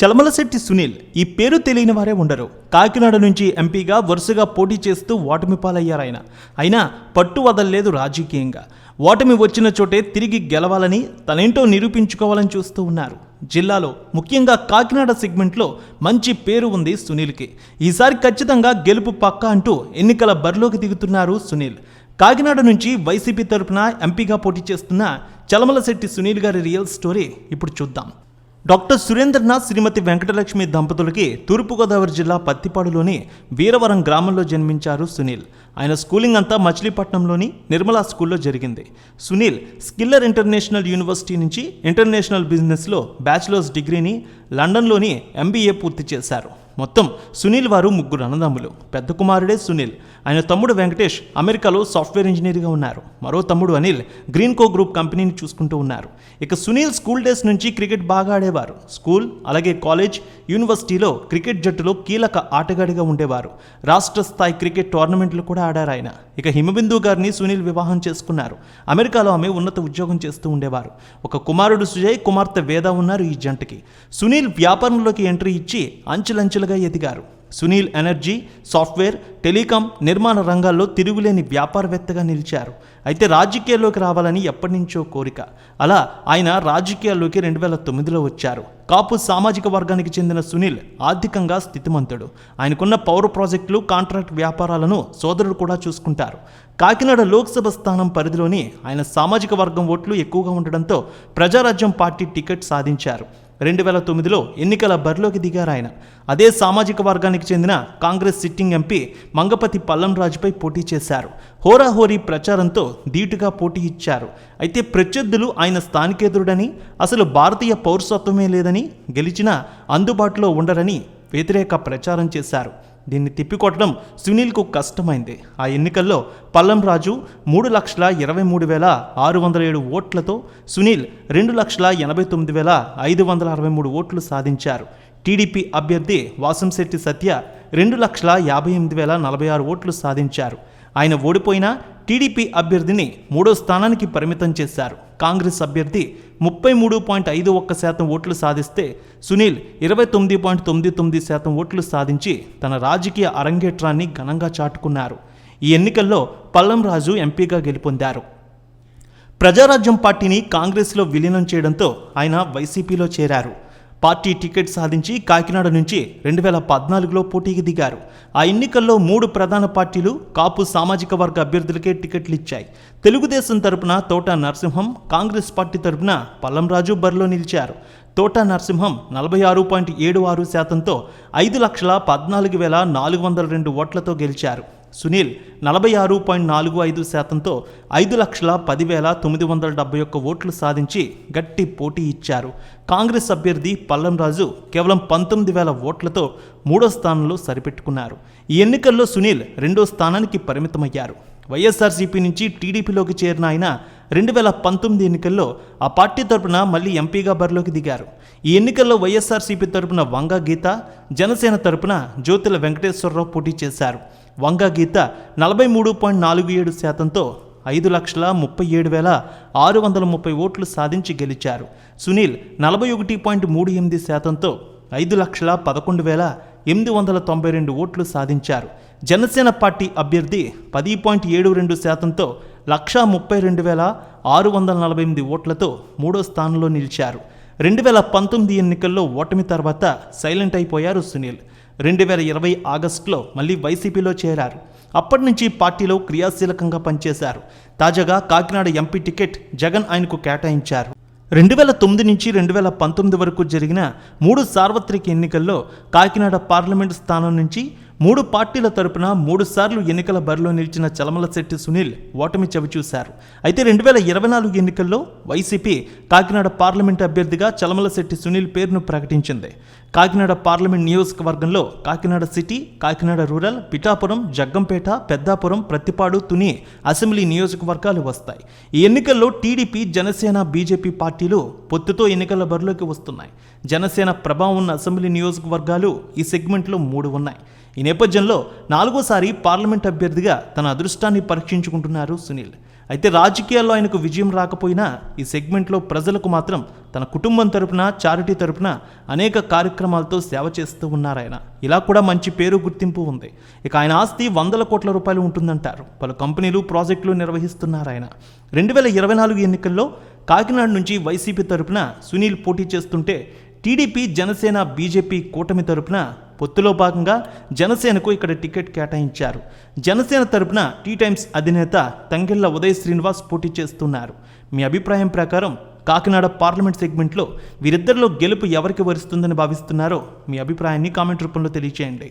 చలమలశెట్టి సునీల్ ఈ పేరు తెలియని వారే ఉండరు. కాకినాడ నుంచి ఎంపీగా వరుసగా పోటీ చేస్తూ ఓటమి పాలయ్యారాయన అయినా పట్టు వదలలేదు రాజకీయంగా. ఓటమి వచ్చిన చోటే తిరిగి గెలవాలని తనేంటో నిరూపించుకోవాలని చూస్తూ ఉన్నారు. జిల్లాలో ముఖ్యంగా కాకినాడ సెగ్మెంట్లో మంచి పేరు ఉంది సునీల్కి. ఈసారి ఖచ్చితంగా గెలుపు పక్క అంటూ ఎన్నికల బరిలోకి దిగుతున్నారు సునీల్. కాకినాడ నుంచి వైసీపీ తరపున ఎంపీగా పోటీ చేస్తున్న చలమలశెట్టి సునీల్ గారి రియల్ స్టోరీ ఇప్పుడు చూద్దాం. డాక్టర్ సురేంద్రనాథ్ శ్రీమతి వెంకటలక్ష్మి దంపతులకి తూర్పుగోదావరి జిల్లా పత్తిపాడులోని వీరవరం గ్రామంలో జన్మించారు సునీల్. ఆయన స్కూలింగ్ అంతా మచిలీపట్నంలోని నిర్మలా స్కూల్లో జరిగింది. సునీల్ స్కిల్లర్ ఇంటర్నేషనల్ యూనివర్సిటీ నుంచి ఇంటర్నేషనల్ బిజినెస్లో బ్యాచిలర్స్ డిగ్రీని లండన్లోని ఎంబీఏ పూర్తి చేశారు. మొత్తం సునీల్ వారు ముగ్గురు అన్నదమ్ములు. పెద్ద కుమారుడే సునీల్. ఆయన తమ్ముడు వెంకటేష్ అమెరికాలో సాఫ్ట్వేర్ ఇంజనీర్గా ఉన్నారు. మరో తమ్ముడు అనిల్ గ్రీన్ కో గ్రూప్ కంపెనీని చూసుకుంటూ ఉన్నారు. ఇక సునీల్ స్కూల్ డేస్ నుంచి క్రికెట్ బాగా ఆడేవారు. స్కూల్ అలాగే కాలేజ్ యూనివర్సిటీలో క్రికెట్ జట్టులో కీలక ఆటగాడిగా ఉండేవారు. రాష్ట్ర స్థాయి క్రికెట్ టోర్నమెంట్లు కూడా ఆడారు ఆయన. ఇక హిమబిందు గారిని సునీల్ వివాహం చేసుకున్నారు. అమెరికాలో ఆమె ఉన్నత ఉద్యోగం చేస్తూ ఉండేవారు. ఒక కుమారుడు సుజయ్ కుమార్తె వేద ఉన్నారు ఈ జంటకి. సునీల్ వ్యాపారంలోకి ఎంట్రీ ఇచ్చి అంచెలంచెలుగా ఎదిగారు. సునీల్ ఎనర్జీ సాఫ్ట్వేర్ టెలికాం నిర్మాణ రంగాల్లో తిరుగులేని వ్యాపారవేత్తగా నిలిచారు. అయితే రాజకీయాల్లోకి రావాలని ఎప్పటి నుంచో కోరిక. అలా ఆయన రాజకీయాల్లోకి రెండు వేల తొమ్మిదిలో వచ్చారు. కాపు సామాజిక వర్గానికి చెందిన సునీల్ ఆర్థికంగా స్థితిమంతుడు. ఆయనకున్న పౌర ప్రాజెక్టులు కాంట్రాక్ట్ వ్యాపారాలను సోదరుడు కూడా చూసుకుంటారు. కాకినాడ లోక్సభ స్థానం పరిధిలోని ఆయన సామాజిక వర్గం ఓట్లు ఎక్కువగా ఉండడంతో ప్రజారాజ్యం పార్టీ టికెట్ సాధించారు. రెండు వేల తొమ్మిదిలో ఎన్నికల బరిలోకి దిగారు ఆయన. అదే సామాజిక వర్గానికి చెందిన కాంగ్రెస్ సిట్టింగ్ ఎంపీ మంగపతి పల్లం రాజుపై పోటీ చేశారు. హోరాహోరీ ప్రచారంతో ధీటుగా పోటీ ఇచ్చారు. అయితే ప్రత్యర్థులు ఆయన స్థానికేతరుడని అసలు భారతీయ పౌరసత్వమే లేదని గెలిచినా అందుబాటులో ఉండరని వ్యతిరేక ప్రచారం చేశారు. దీన్ని తిప్పికొట్టడం సునీల్కు కష్టమైంది. ఆ ఎన్నికల్లో పల్లం రాజు మూడు లక్షల ఇరవై మూడు వేల ఆరు వందల ఏడు ఓట్లతో సునీల్ రెండు లక్షల ఎనభై తొమ్మిది వేల ఐదు వందల అరవై మూడు ఓట్లు సాధించారు. టీడీపీ అభ్యర్థి వాసంశెట్టి సత్య రెండు లక్షల యాభై ఎనిమిది వేల నలభై ఆరు ఓట్లు సాధించారు. ఆయన ఓడిపోయినా టీడీపీ అభ్యర్థిని మూడో స్థానానికి పరిమితం చేశారు. కాంగ్రెస్ అభ్యర్థి ముప్పై మూడు పాయింట్ ఐదు ఒక్క శాతం ఓట్లు సాధిస్తే సునీల్ ఇరవై తొమ్మిది పాయింట్ తొమ్మిది తొమ్మిది శాతం ఓట్లు సాధించి తన రాజకీయ అరంగేట్రాన్ని ఘనంగా చాటుకున్నారు. ఈ ఎన్నికల్లో పల్లం రాజు ఎంపీగా గెలుపొందారు. ప్రజారాజ్యం పార్టీని కాంగ్రెస్లో విలీనం చేయడంతో ఆయన వైసీపీలో చేరారు. పార్టీ టికెట్ సాధించి కాకినాడ నుంచి రెండు వేల పద్నాలుగులో పోటీకి దిగారు. ఆ ఎన్నికల్లో మూడు ప్రధాన పార్టీలు కాపు సామాజిక వర్గ అభ్యర్థులకే టికెట్లు ఇచ్చాయి. తెలుగుదేశం తరపున తోట నరసింహం కాంగ్రెస్ పార్టీ తరపున పల్లంరాజు బరిలో నిలిచారు. తోట నరసింహం నలభై ఆరు పాయింట్ ఏడు ఆరు శాతంతో ఐదు లక్షల పద్నాలుగు వేల నాలుగు వందల రెండు ఓట్లతో గెలిచారు. సునీల్ నలభై ఆరు పాయింట్ నాలుగు ఐదు శాతంతో ఐదు లక్షల పదివేల తొమ్మిది వందల డెబ్బై ఒక్క ఓట్లు సాధించి గట్టి పోటీ ఇచ్చారు. కాంగ్రెస్ అభ్యర్థి పల్లంరాజు కేవలం పంతొమ్మిది వేల ఓట్లతో మూడో స్థానంలో సరిపెట్టుకున్నారు. ఈ ఎన్నికల్లో సునీల్ రెండో స్థానానికి పరిమితమయ్యారు. వైఎస్ఆర్సీపీ నుంచి టీడీపీలోకి చేరిన ఆయన రెండు వేల పంతొమ్మిది ఎన్నికల్లో ఆ పార్టీ తరపున మళ్ళీ ఎంపీగా బరిలోకి దిగారు. ఈ ఎన్నికల్లో వైఎస్ఆర్సీపీ తరపున వంగ గీత జనసేన తరపున జ్యోతుల వెంకటేశ్వరరావు పోటీ చేశారు. వంగ గీత నలభై మూడు పాయింట్ నాలుగు ఏడు శాతంతో ఐదు లక్షల ముప్పై ఏడు వేల ఆరు వందల ముప్పై ఓట్లు సాధించి గెలిచారు. సునీల్ నలభై ఒకటి పాయింట్ మూడు ఎనిమిది శాతంతో ఐదు లక్షల పదకొండు వేల ఎనిమిది వందల తొంభై రెండు ఓట్లు సాధించారు. జనసేన పార్టీ అభ్యర్థి పది పాయింట్ ఏడు రెండు శాతంతో లక్షా ముప్పై రెండు వేల ఆరు వందల నలభై ఎనిమిది ఓట్లతో మూడో స్థానంలో నిలిచారు. రెండు వేల పంతొమ్మిది ఎన్నికల్లో ఓటమి తర్వాత సైలెంట్ అయిపోయారు సునీల్. రెండు వేల ఇరవై ఆగస్టులో మళ్ళీ వైసీపీలో చేరారు. అప్పటి నుంచి పార్టీలో క్రియాశీలకంగా పనిచేశారు. తాజాగా కాకినాడ ఎంపీ టికెట్ జగన్ ఆయనకు కేటాయించారు. రెండు వేల తొమ్మిది నుంచి రెండు వేల పంతొమ్మిది వరకు జరిగిన మూడు సార్వత్రిక ఎన్నికల్లో కాకినాడ పార్లమెంటు స్థానం నుంచి మూడు పార్టీల తరపున మూడు సార్లు ఎన్నికల బరిలో నిలిచిన చలమలశెట్టి సునీల్ ఓటమి చవిచూశారు అయితే రెండు వేల ఇరవై నాలుగు ఎన్నికల్లో వైసీపీ కాకినాడ పార్లమెంటు అభ్యర్థిగా చలమలశెట్టి సునీల్ పేరును ప్రకటించింది. కాకినాడ పార్లమెంట్ నియోజకవర్గంలో Kakinada city Kakinada rural Pithapuram Jaggampeta Peddapuram Prathipadu Tuni assembly నియోజకవర్గాలు వస్తాయి. ఈ ఎన్నికల్లో టీడీపీ జనసేన బీజేపీ పార్టీలు పొత్తుతో ఎన్నికల బరిలోకి వస్తున్నాయి. జనసేన ప్రభావం ఉన్న అసెంబ్లీ నియోజకవర్గాలు ఈ సెగ్మెంట్లో మూడు ఉన్నాయి. ఈ నేపథ్యంలో నాలుగోసారి పార్లమెంట్ అభ్యర్థిగా తన అదృష్టాన్ని పరీక్షించుకుంటున్నారు సునీల్. అయితే రాజకీయాల్లో ఆయనకు విజయం రాకపోయినా ఈ సెగ్మెంట్లో ప్రజలకు మాత్రం తన కుటుంబం తరపున చారిటీ తరపున అనేక కార్యక్రమాలతో సేవ చేస్తూ ఉన్నారు ఆయన. ఇలా కూడా మంచి పేరు గుర్తింపు ఉంది. ఇక ఆయన ఆస్తి వందల కోట్ల రూపాయలు ఉంటుందంటారు. పలు కంపెనీలు ప్రాజెక్టులు నిర్వహిస్తున్నారు ఆయన. రెండు వేల ఇరవై నాలుగు ఎన్నికల్లో కాకినాడ నుంచి వైసీపీ తరపున సునీల్ పోటీ చేస్తుంటే టీడీపీ జనసేన బీజేపీ కూటమి తరపున పొత్తులో భాగంగా జనసేనకు ఇక్కడ టికెట్ కేటాయించారు. జనసేన తరపున టీ టైమ్స్ అధినేత తంగెళ్ళ ఉదయ్ శ్రీనివాస్ పోటీ చేస్తున్నారు. మీ అభిప్రాయం ప్రకారం కాకినాడ పార్లమెంట్ సెగ్మెంట్లో వీరిద్దరిలో గెలుపు ఎవరికి వరుస్తుందని భావిస్తున్నారో మీ అభిప్రాయాన్ని కామెంట్ రూపంలో తెలియచేయండి.